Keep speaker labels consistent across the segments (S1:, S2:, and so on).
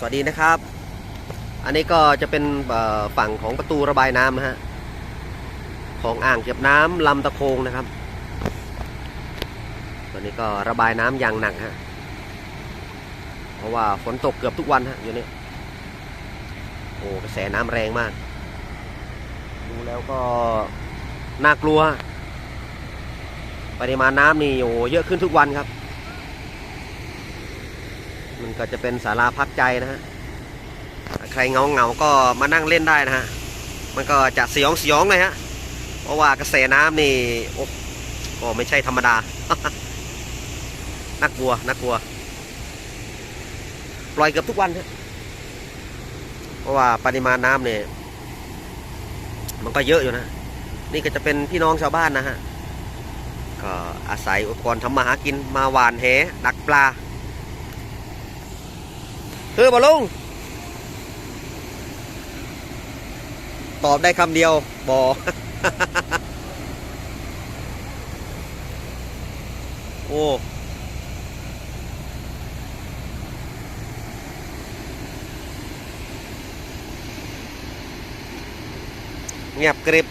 S1: สวัสดีนะครับ อันนี้ก็จะเป็นฝั่งของประตูระบายน้ำนะฮะ ของอ่างเก็บน้ำลำตะโคงนะครับ ตอนนี้ก็ระบายน้ำอย่างหนักฮะ เพราะว่าฝนตกเกือบทุกวันฮะอยู่นี่ โอ้กระแสน้ำแรงมาก ดูแล้วก็น่ากลัว ปริมาณน้ำนี่โอ้เยอะขึ้นทุกวันครับ มันก็จะเป็นศาลาพักใจนะฮะใครเงาเงาก็มานั่งเล่นได้นะฮะมันก็จะสยองสยองเลยฮะเพราะว่ากระแสน้ำนี่โอ้ก็ไม่ใช่ธรรมดาน่ากลัวน่ากลัวปล่อยเกือบทุกวันฮะเพราะว่าปริมาณน้ำเนี่ยมันก็เยอะอยู่นะ นี่ก็จะเป็นพี่น้องชาวบ้านนะฮะ ก็อาศัยอุปกรณ์ทำมาหากินมาหวานแหดักปลา คือบอลุง ตอบได้คำเดียวบอโอ้เงียบกริบ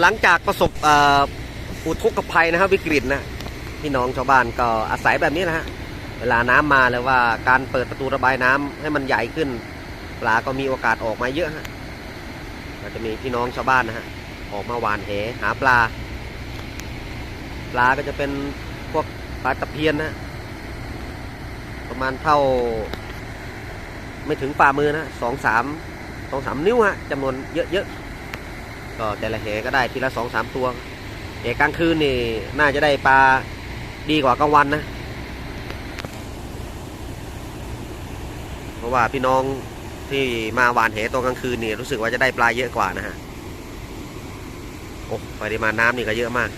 S1: หลังจากประสบ อุทกภัยนะครับวิกฤตนะพี่น้องชาวบ้านก็อาศัยแบบนี้นะฮะเวลาน้ำมาเลยว่าการเปิดประตูระบายน้ำให้มันใหญ่ขึ้น ปลาก็มีโอกาสออกมาเยอะฮะก็จะมีพี่น้องชาวบ้านนะฮะออกมาหวานแหหาปลา ปลาก็จะเป็นพวกปลาตะเพียนนะประมาณเท่า ไม่ถึงฝ่ามือนะสองสามสองสามนิ้วฮะจำนวนเยอะๆก็แต่ละแหก็ได้ทีละสองสามตัว แหกลางคืนนี่น่าจะได้ปลาดีกว่ากลางวันนะ เพราะว่าพี่น้องที่มาหวานแหตอนกลางคืนนี่รู้สึกว่าจะได้ปลาเยอะกว่านะฮะ โอ้ปริมาณน้ำนี่ก็เยอะมาก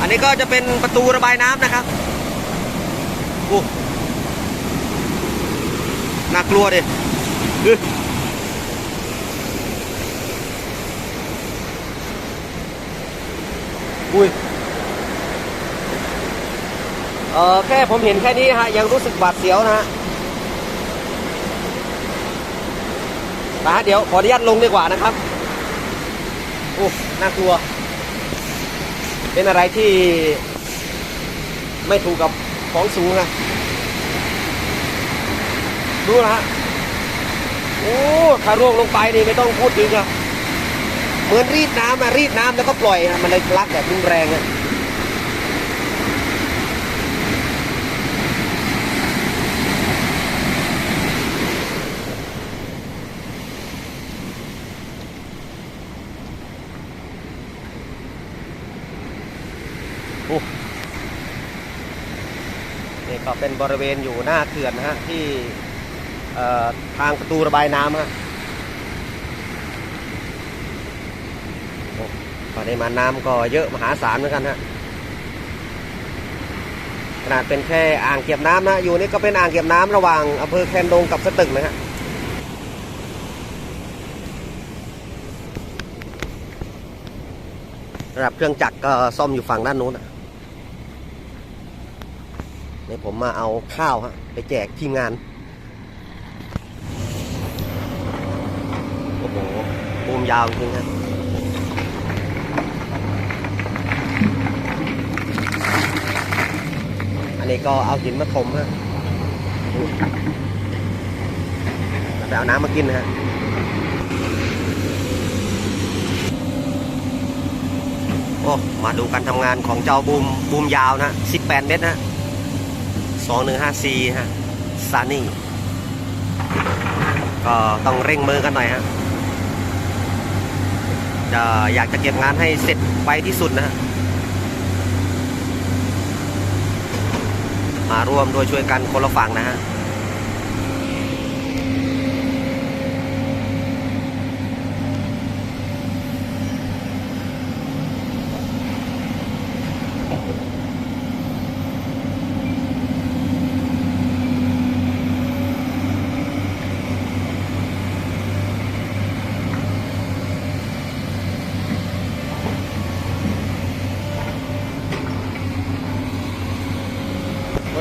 S1: อันนี้ก็จะเป็นประตูระบายน้ำนะครับโอ้น่ากลัวดิ อุ้ยเออแค่ผมเห็นแค่นี้ฮะยังรู้สึกหวาดเสียวนะฮะนะฮะเดี๋ยวขออนุญาตลงดีกว่านะครับโอ้น่ากลัว เป็นอะไรที่ไม่ถูกกับของสูงนะดูนะฮะโอ้ถ้าร่วงลงไปนี่ไม่ต้องพูดถึงอะ เหมือนรีดน้ำอะรีดน้ำแล้วก็ปล่อยมันเลยลักแบบรุนแรงอะโอ้นี่ก็เป็นบริเวณอยู่หน้าเขื่อนนะฮะที่ทางประตูระบายน้ำฮะ ปริมาณน้ำก็เยอะมหาศาลเหมือนกันฮะขนาดเป็นแค่อ่างเก็บน้ำนะอยู่นี่ก็เป็นอ่างเก็บน้ำระหว่างอำเภอแคนดงกับสตึกนะฮะระดับเครื่องจักรก็ซ่อมอยู่ฝั่งด้านนู้นนะนี่ผมมาเอาข้าวฮะไปแจกทีมงานโอ้โหบูมยาวจริงครับ นี้ก็เอาหินมาถมฮะแล้วไปเอาน้ำมากินนะฮะโอ้มาดูการทำงานของเจ้าบูมบูมยาวนะ 18 เมตรนะ2154ฮะซานี่ก็ต้องเร่งมือกันหน่อยฮะจะอยากจะเก็บงานให้เสร็จไปที่สุดนะฮะ มาร่วมด้วยช่วยกันคนละฝั่งนะฮะ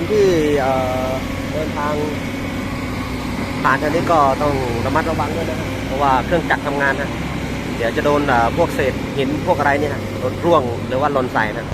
S1: ที่เดินทางผ่านทางนี้ก็ต้องระมัดระวังด้วยนะครับเพราะว่าเครื่องจักรทำงานนะเดี๋ยวจะโดนพวกเศษหินพวกอะไรเนี่ยนะรถร่วงหรือว่าหล่นใส่นะ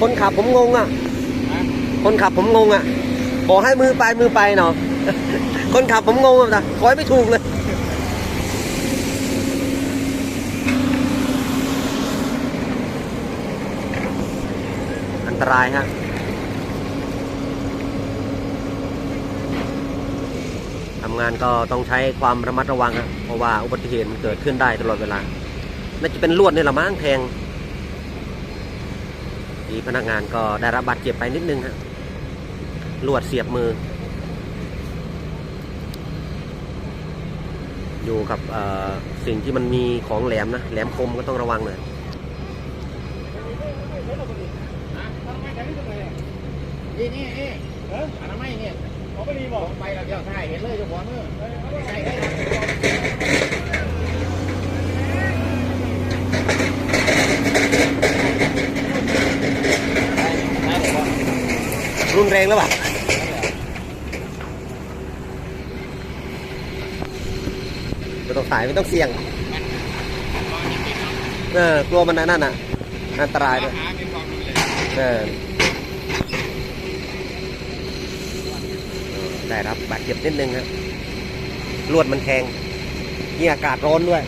S1: คนขับผมงงอะ คนขับผมงงอะ บอกให้มือไปมือไปเนาะ คนขับผมงงอะนะคอยไม่ถูกเลย อันตรายฮะทำงานก็ต้องใช้ความระมัดระวังฮะเพราะว่าอุบัติเหตุมันเกิดขึ้นได้ตลอดเวลา น่าจะเป็นลวดนี่แหละมั้งแทง ที่พนักงานก็ได้รับบาดเจ็บไปนิดนึงฮะลวดเสียบมือ อยู่กับสิ่งที่มันมีของแหลมนะ แหลมคมก็ต้องระวังหน่อย
S2: นี่นี่นี่เอออนามัยเนี่ย
S3: เขาไม่ดีบอก
S2: ไปแล้วเดี๋ยวถ่เห็นเลยจ้าของมือใส่ได้
S1: รุนแรงแล้วป่ะไม่ต้องถ่ายไม่ต้องเสี่ยงเออกลัวมันนั่นน่ะ อันตรายด้วย
S2: เนความดูเลย
S1: เออได้รับบาดเจ็บนิดนึงครับลวดมันแทงนี่อากาศร้อนด้วย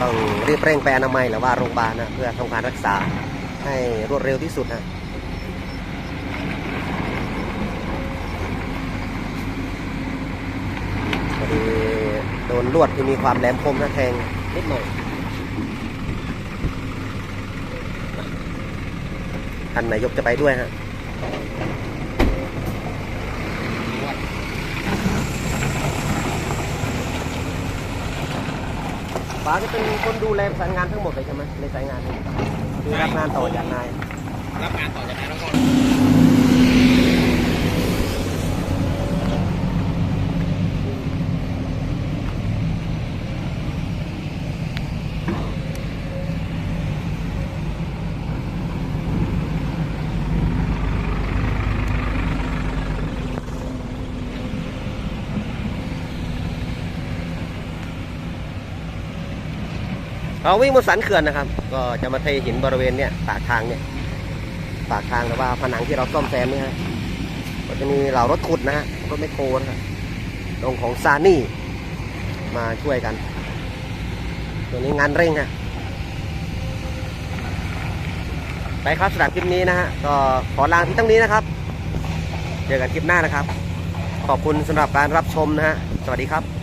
S1: ต้องรีบเร่งไปอนามัยหรือว่าโรงพยาบาลนะเพื่อทำการรักษาให้รวดเร็วที่สุดนะพอดีโดนลวดที่มีความแหลมคมนะแทงนิดหน่อยท่านนายกจะไปด้วยฮะ ป๋าจะเป็นคนดูแลสายงานทั้งหมดเลยใช่ไหมในสายงานนี้คือรับงานต่อจากนาย
S2: รับงานต่อจากนายแล้วก็
S1: เราวิ่งบนสันเขื่อนนะครับ ก็จะมาเทหินบริเวณเนี่ยปากทางเนี่ยปากทางหรือว่าผนังที่เราซ่อมแซมเนี่ยฮะก็จะมีเหล่ารถขุดนะฮะรถแมโครนะครับตรงของซานี่มาช่วยกัน ตัวนี้งานเร่งฮะไปครับสำหรับคลิปนี้นะฮะก็ขอลาที่ตั้งนี้นะครับ เจอกันคลิปหน้านะครับ ขอบคุณสำหรับการรับชมนะฮะสวัสดีครับ